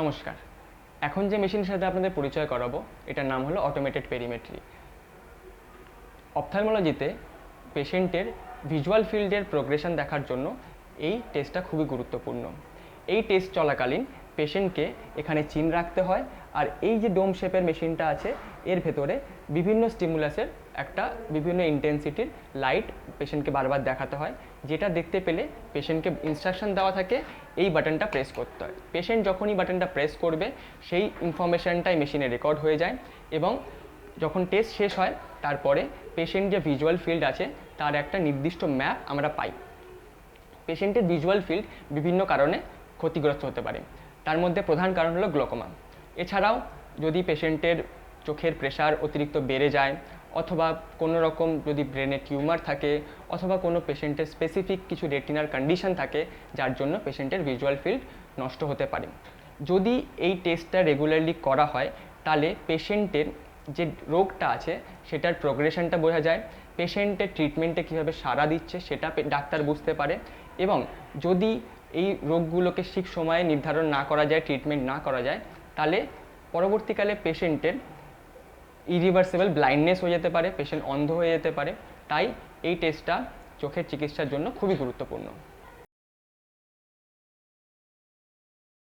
নমস্কার। এখন যে মেশিনের সাথে আপনাদের পরিচয় করাবো, এটার নাম হলো অটোমেটেড পেরিমেট্রি অপথালমোলজিতে পেশেন্টের ভিজুয়াল ফিল্ডের প্রোগ্রেশন দেখার জন্য এই টেস্টটা খুবই গুরুত্বপূর্ণ। এই টেস্ট চলাকালীন পেশেন্টকে এখানে চিন রাখতে হয়। আর এই যে ডোম শেপের মেশিনটা আছে, এর ভেতরে বিভিন্ন স্টিমুলাসের একটা বিভিন্ন ইন্টেন্সিটির লাইট পেশেন্টকে বারবার দেখাতে হয়, যেটা দেখতে পেলে পেশেন্টকে ইনস্ট্রাকশন দেওয়া থাকে, এই বাটনটা প্রেস করতে হয়। পেশেন্ট যখনই বাটনটা প্রেস করবে, সেই ইনফরমেশনটাই মেশিনে রেকর্ড হয়ে যায় এবং যখন টেস্ট শেষ হয়, তারপরে পেশেন্ট যে ভিজুয়াল ফিল্ড আছে, তার একটা নির্দিষ্ট ম্যাপ আমরা পাই। পেশেন্টের ভিজুয়াল ফিল্ড বিভিন্ন কারণে ক্ষতিগ্রস্ত হতে পারে। তার মধ্যে প্রধান কারণ হলো গ্লোকোমা এছাড়াও যদি পেশেন্টের চোখের প্রেশার অতিরিক্ত বেড়ে যায়, অথবা কোনো রকম যদি ব্রেনে টিউমার থাকে, অথবা কোনো পেশেন্টের স্পেসিফিক কিছু রেটিনার কন্ডিশন থাকে, যার জন্য পেশেন্টের ভিজুয়াল ফিল্ড নষ্ট হতে পারে। যদি এই টেস্টটা রেগুলারলি করা হয়, তাহলে পেশেন্টের যে রোগটা আছে, সেটার প্রোগ্রেশনটা বোঝা যায়, পেশেন্টের ট্রিটমেন্টে কীভাবে সাড়া দিচ্ছে, সেটা ডাক্তার বুঝতে পারে এবং যদি এই রোগগুলোকে ঠিক সময়ে নির্ধারণ না করা যায় ট্রিটমেন্ট না করা যায়, তাহলে পরবর্তীকালে পেশেন্টের ইরিভার্সেবল ব্লাইন্ডনেস হয়ে যেতে পারে পেশেন্ট অন্ধ হয়ে যেতে পারে। তাই এই টেস্টটা চোখের চিকিৎসার জন্য খুবই গুরুত্বপূর্ণ।